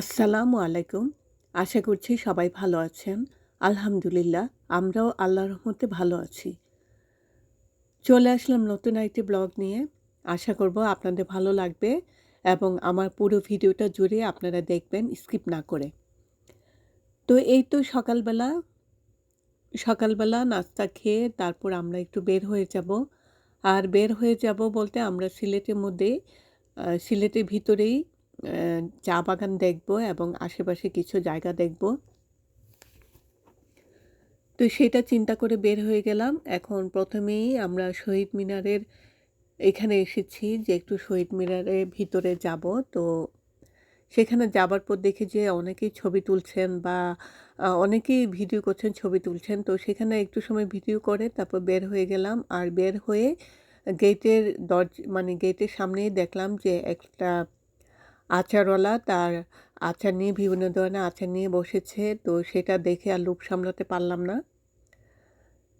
আসসালামু আলাইকুম। আশা করছি সবাই ভালো আছেন। আলহামদুলিল্লাহ, আমরাও আল্লাহর রহমতে ভালো আছি। চলে আসলাম নতুন একটি ব্লগ নিয়ে। আশা করব আপনাদের ভালো লাগবে এবং আমার পুরো ভিডিওটা জুড়ে আপনারা দেখবেন, স্কিপ না করে। তো এই তো সকালবেলা। সকালবেলা নাস্তা খেয়ে তারপর আমরা একটু বের হয়ে যাব। আর বের হয়ে যাব বলতে আমরা সিলেটের মধ্যে সিলেটের ভিতরেই চা বাগান দেখব এবং আশেপাশে কিছু জায়গা দেখব। তো সেটা চিন্তা করে বের হয়ে গেলাম। এখন প্রথমেই আমরা শহীদ মিনারের এখানে এসেছি যে একটু শহীদ মিনারের ভিতরে যাব। তো সেখানে যাবার পর দেখি যে অনেকেই ছবি তুলছেন বা অনেকেই ভিডিও করছেন, ছবি তুলছেন। তো সেখানে একটু সময় ভিডিও করে তারপর বের হয়ে গেলাম। আর বের হয়ে গেটের দরজ মানে গেটের সামনেই দেখলাম যে একটা আচারওয়ালা তার আচার নিয়ে বিভিন্ন ধরনের আচার নিয়ে বসেছে। তো সেটা দেখে আর লোভ সামলাতে পারলাম না।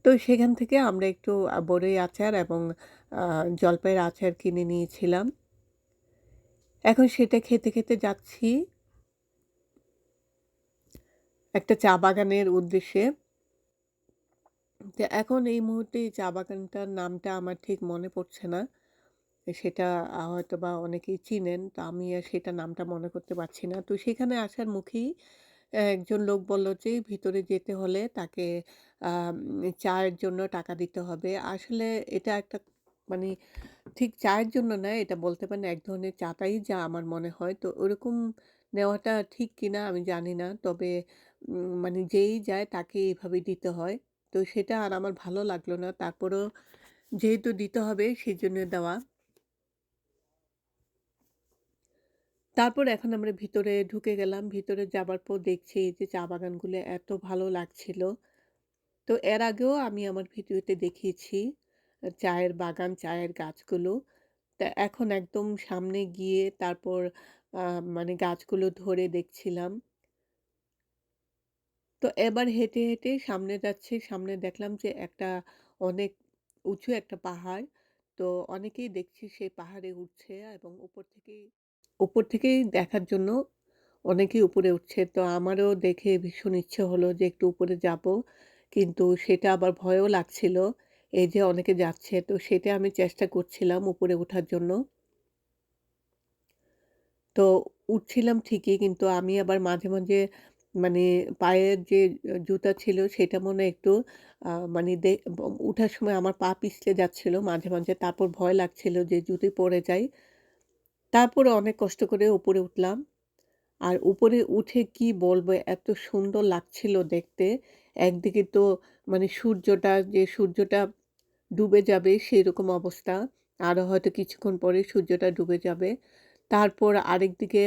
তো সেখান থেকে আমরা একটু বড়ই আচার এবং জলপাইয়ের আচার কিনে নিয়েছিলাম। এখন সেটা খেতে খেতে যাচ্ছি। একটা চা বাগানের উদ্দেশ্যে। তো এখন এই মুহূর্তে চা বাগানটার নামটা আমার ঠিক মনে পড়ছে না। সেটা হয়তো বা অনেকেই চিনেন। তো আমি আর সেটা নামটা মনে করতে পারছি না। তো সেখানে আসার মুখেই একজন লোক বলল যে, ভিতরে যেতে হলে তাকে চায়ের জন্য টাকা দিতে হবে। আসলে এটা একটা মানে ঠিক চায়ের জন্য না, এটা বলতে পারেন এক ধরনের চাটাই যা আমার মনে হয়। তো ওরকম নেওয়াটা ঠিক কিনা আমি জানি না। তবে মানে যেই যায় তাকে এইভাবে দিতে হয়। তো সেটা আর আমার ভালো লাগল না। তারপরেও যেহেতু দিতে হবে সেই জন্য দেওয়া। তারপর এখন আমরা ভিতরে ঢুকে গেলাম। ভিতরে যাবার পর দেখছি যে চা বাগানগুলো এত ভালো লাগছিল। তো এর আগেও আমি আমার ভিডিওতে দেখিয়েছি চায়ের বাগান, চায়ের গাছগুলো। তা এখন একদম সামনে গিয়ে তারপর মানে গাছগুলো ধরে দেখছিলাম। তো এবার হেঁটে হেঁটে সামনে যাচ্ছে। সামনে দেখলাম যে একটা অনেক উঁচু একটা পাহাড়। তো অনেকেই দেখছি সেই পাহাড়ে উঠছে এবং উপর থেকেই উপর থেকেই দেখার জন্য অনেকেই উপরে উঠছে। তো আমারও দেখে ভীষণ ইচ্ছে হলো যে একটু উপরে যাব। কিন্তু সেটা আবার ভয়ও লাগছিল, এই যে অনেকে যাচ্ছে। তো সেটা আমি চেষ্টা করছিলাম উপরে ওঠার জন্য। তো উঠছিলাম ঠিকই, কিন্তু আমি আবার মাঝে মাঝে মানে পায়ের যে জুতা ছিল সেটা মনে একটু মানে উঠার সময় আমার পা পিছলে যাচ্ছিল মাঝে মাঝে। তারপর ভয় লাগছিল যে যদি পড়ে যাই। তারপরে অনেক কষ্ট করে উপরে উঠলাম। আর উপরে উঠে কি বলব, এত সুন্দর লাগছিল দেখতে। একদিকে তো মানে সূর্যটা, যে সূর্যটা ডুবে যাবে সেই রকম অবস্থা। আরও হয়তো কিছুক্ষণ পরে সূর্যটা ডুবে যাবে। তারপর আরেকদিকে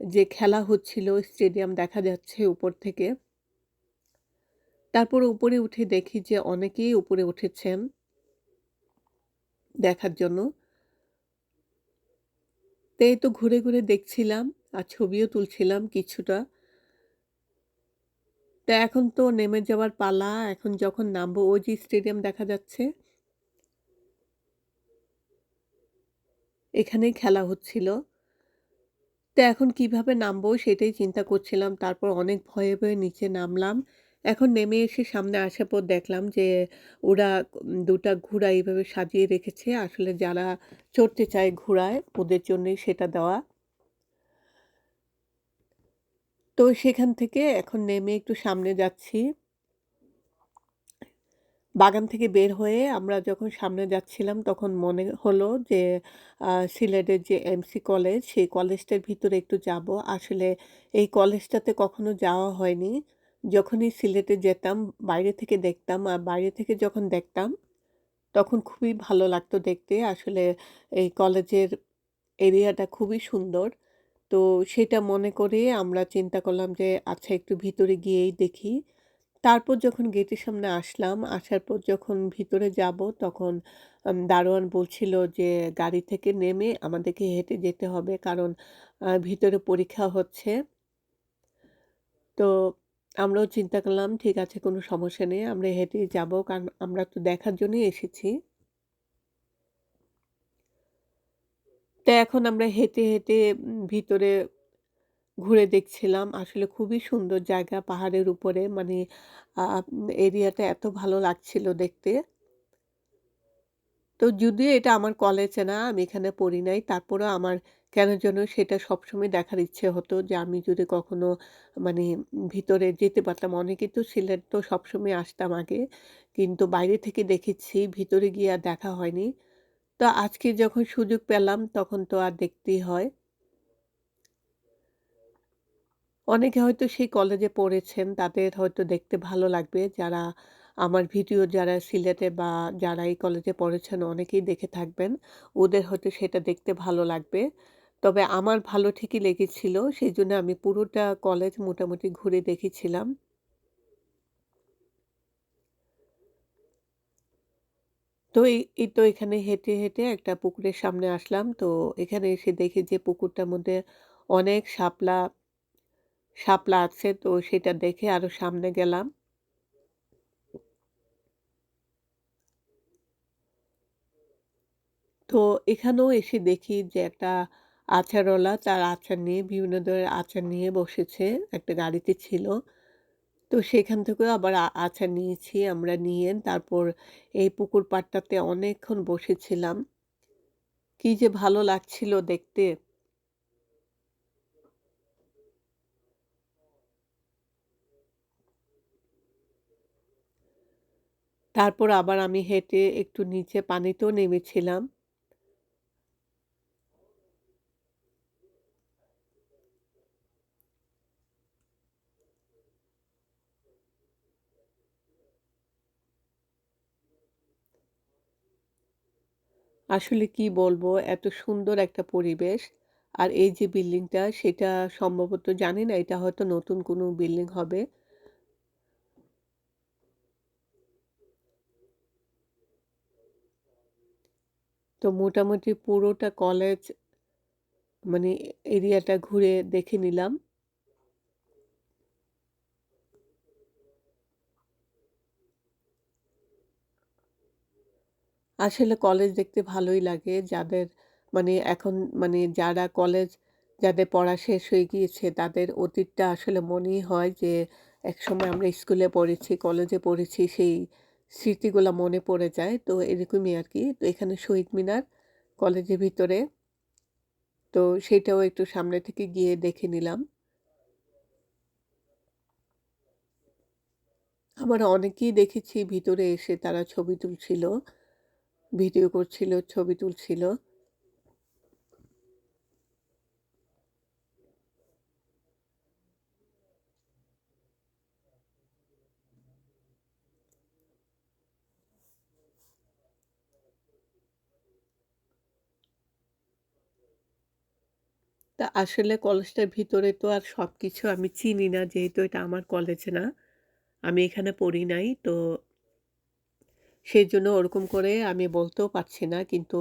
যে খেলা হচ্ছিল, স্টেডিয়াম দেখা যাচ্ছে উপর থেকে। তারপর উপরে উঠে দেখি যে অনেকেই উপরে উঠেছেন দেখার জন্য। তো তো ঘুরে ঘুরে দেখছিলাম আর ছবিও তুলছিলাম কিছুটা। তা এখন তো নেমে যাওয়ার পালা, এখন যখন নামবো যে স্টেডিয়াম দেখা যাচ্ছে। এখানেই খেলা হচ্ছিল। তো এখন কীভাবে নামবো সেটাই চিন্তা করছিলাম, তারপর অনেক ভয়ে ভয়ে নিচে নামলাম। এখন নেমে এসে সামনে আসার পর দেখলাম যে, ওরা দুটা ঘোড়া এইভাবে সাজিয়ে রেখেছে। আসলে যারা চড়তে চায় ঘোড়ায়, ওদের জন্যই সেটা দেওয়া। তো সেখান থেকে এখন নেমে একটু সামনে যাচ্ছি। বাগান থেকে বের হয়ে আমরা যখন সামনে যাচ্ছিলাম, তখন মনে হলো যে সিলেটের যে এমসি কলেজ, সেই কলেজটার ভিতরে একটু যাব। আসলে এই কলেজটাতে কখনো যাওয়া হয়নি। যখনই সিলেটে যেতাম, বাইরে থেকে দেখতাম আর বাইরে থেকে যখন দেখতাম, তখন খুবই ভালো লাগতো দেখতে। আসলে এই কলেজের এরিয়াটা খুবই সুন্দর। তো সেটা মনে করে আমরা চিন্তা করলাম যে আচ্ছা একটু ভিতরে গিয়েই দেখি। তারপর যখন গেটের সামনে আসলাম, আসার পর যখন ভিতরে যাব, তখন দারোয়ান বলছিল যে, গাড়ি থেকে নেমে আমাদেরকে হেঁটে যেতে হবে কারণ ভিতরে পরীক্ষা হচ্ছে। তো আমরাও চিন্তা করলাম ঠিক আছে কোনো সমস্যা নেই আমরা হেঁটেই যাব কারণ আমরা তো দেখার জন্যই এসেছি তো এখন আমরা হেঁটে হেঁটে ভিতরে ঘুরে দেখছিলাম। আসলে খুবই সুন্দর জায়গা পাহাড়ের উপরে মানে এরিয়াটা এত ভালো লাগছিল দেখতে। তো যদিও এটা আমার কলেজে না, আমি এখানে পড়ি নাই। তারপরেও আমার কেন যেন সেটা সবসময় দেখার ইচ্ছে হতো যে আমি যদি কখনো মানে ভিতরে যেতে পারতাম। অনেকেই তো সিলেট তো সবসময় আসতাম আগে। কিন্তু বাইরে থেকে দেখেছি, ভিতরে গিয়ে আর দেখা হয়নি। তো আজকে যখন সুযোগ পেলাম তখন তো আর দেখতেই হয়। অনেকে হয়তো সেই কলেজে পড়েছেন, তাদের হয়তো দেখতে ভালো লাগবে। যারা আমার ভিডিও যারা সিলেটে বা যারা এই কলেজে পড়েছেন অনেকেই দেখে থাকবেন। ওদের হয়তো সেটা দেখতে ভালো লাগবে। তবে আমার ভালো ঠিকই লেগেছিল। সেই জন্য আমি পুরোটা কলেজ মোটামুটি ঘুরে দেখেছিলাম। তো এই তো এখানে হেঁটে, হেঁটে একটা পুকুরের সামনে আসলাম। তো এখানে এসে দেখি যে পুকুরটার মধ্যে অনেক শাপলা শাপলা আছে। তো সেটা দেখে আরও সামনে গেলাম। তো এখানেও এসে দেখি যে একটা আচারওয়ালা তার আচার নিয়ে, বিভিন্ন ধরনের আচার নিয়ে বসেছে। একটা গাড়িতে ছিল। তো সেখান থেকেও আবার আচার নিয়েছি, আমরা নিয়ে তারপর এই পুকুর পাড়টাতে অনেকক্ষণ বসেছিলাম। কি যে ভালো লাগছিল দেখতে। তারপর আবার আমি হেঁটে একটু নিচে পানিতেও নেমেছিলাম। আসলে কি বলব এত সুন্দর একটা পরিবেশ। আর এই যে বিল্ডিংটা, সেটা সম্ভবত জানি না, এটা হয়তো নতুন কোনো বিল্ডিং হবে। তো মোটামুটি পুরোটা কলেজ মানে এরিয়াটা ঘুরে দেখে নিলাম। আসলে কলেজ দেখতে ভালোই লাগে। যাদের মানে এখন মানে যারা কলেজ যাদের পড়া শেষ হয়ে গিয়েছে তাদের অতীতটা আসলে মনেই হয় যে একসময় আমরা স্কুলে পড়েছি, কলেজে পড়েছি সেই স্মৃতিগুলা মনে পড়ে যায়। তো এরকমই আরকি। তো এখানে শহীদ মিনার কলেজের ভিতরে। তো সেটাও একটু সামনে থেকে গিয়ে দেখে নিলাম। আবার অনেকেই দেখেছি ভিতরে এসে তারা ছবি তুলছিল, ভিডিও করছিল, ছবি তুলছিল। তা আসলে কলেজটার ভিতরে তো আর সবকিছু আমি চিনি না যেহেতু এটা আমার কলেজ না। আমি এখানে পড়ি নাই। তো সেজন্য ওরকম করে আমি বলতেও পারছি না। কিন্তু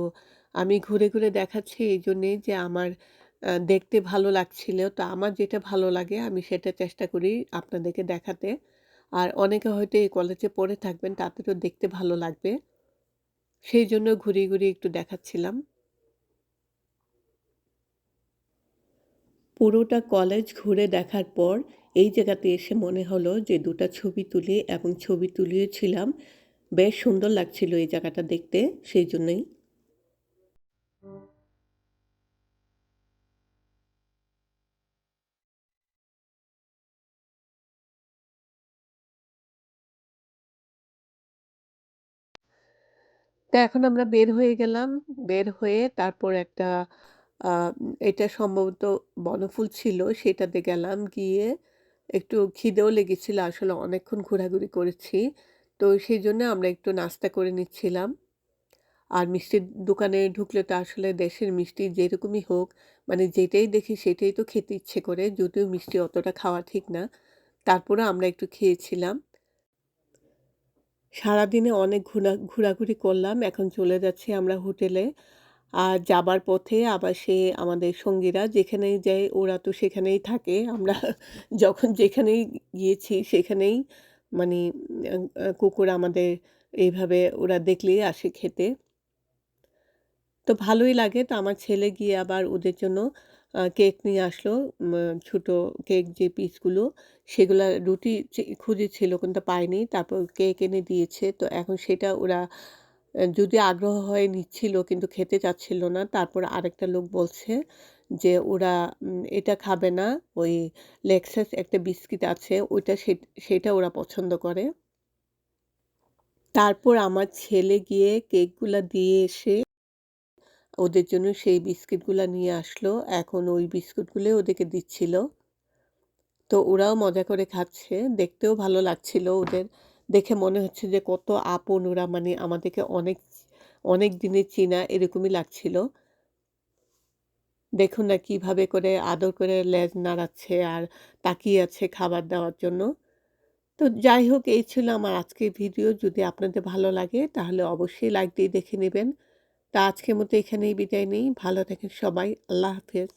আমি ঘুরে, ঘুরে দেখাচ্ছি এইজন্যেই যে আমার দেখতে ভালো লাগছিল। তো আমার যেটা ভালো লাগে আমি সেটা চেষ্টা করি আপনাদেরকে দেখাতে। আর অনেকে হয়তো এই কলেজে পড়ে থাকবেন তাদেরও দেখতে ভালো লাগবে। সেই জন্য ঘুরিয়ে, ঘুরিয়ে একটু দেখাচ্ছিলাম। পুরোটা কলেজ ঘুরে দেখার পর এই জায়গাতে এসে মনে হলো যে ২ টা ছবি তুলি এবং ছবি তুলিয়েছিলাম। বেশ সুন্দর লাগছিল এই জায়গাটা দেখতে সেইজন্যই। তো এখন আমরা বের হয়ে গেলাম। বের হয়ে তারপর একটা এটা সম্ভবত বনফুল ছিল, সেটাতে গেলাম। গিয়ে একটু খিদেও লেগেছিল, আসলে অনেকক্ষণ ঘোরাঘুরি করেছি। তো সেই জন্য আমরা একটু নাস্তা করে নিচ্ছিলাম। আর মিষ্টির দোকানে ঢুকলে তো আসলে দেশের মিষ্টি যেরকমই হোক, মানে যেটাই দেখি সেটাই তো খেতে ইচ্ছে করে। যদিও মিষ্টি অতটা খাওয়া ঠিক না। তারপরেও আমরা একটু খেয়েছিলাম। সারাদিনে অনেক ঘুরা ঘোরাঘুরি করলাম। এখন চলে যাচ্ছি আমরা হোটেলে। আর যাবার পথে আবার সে আমাদের সঙ্গীরা যেখানেই যায় ওরা তো সেখানেই থাকে। আমরা যখন যেখানেই গিয়েছি সেখানেই মানি কুকুর আমাদের এইভাবে ওরা দেখলেই আসে খেতে। তো ভালোই লাগে। তো আমার ছেলে গিয়ে আবার ওদের জন্য কেক নিয়ে আসলো। ছোট কেক যে পিসগুলো, সেগুলা রুটি খুঁজেছিল কিন্তু পায়নি। তারপর কেক এনে দিয়েছে। তো এখন সেটা ওরা, যদি আগ্রহ হয়ে নিচ্ছিল কিন্তু খেতে চাচ্ছিল না। তারপর আরেকটা লোক বলছে যে ওরা এটা খাবে না। ওই লেক্সাস একটা বিস্কিট আছে ওইটা সেট ওরা পছন্দ করে। তারপর আমার ছেলে গিয়ে কেকগুলো দিয়ে এসে ওদের জন্য সেই বিস্কিটগুলো নিয়ে আসলো। এখন ওই বিস্কুটগুলোই ওদেরকে দিচ্ছিল। তো ওরাও মজা করে খাচ্ছে। দেখতেও ভালো লাগছিল ওদের। দেখে মনে হচ্ছে যে কত আপন ওরা মানে আমাদেরকে অনেক, অনেক দিনের চেনা এরকমই লাগছিল। দেখুন না কীভাবে করে আদর করে লেজ নাড়াচ্ছে আর তাকিয়ে আছে খাবার দেওয়ার জন্য। তো যাই হোক, এই ছিল আমার আজকের ভিডিও। যদি আপনাদের ভালো লাগে, তাহলে অবশ্যই লাইক দিয়ে দেখে নেবেন তা আজকের মতো এখানেই বিদায় নেই। ভালো থাকেন সবাই। আল্লাহ হাফেজ।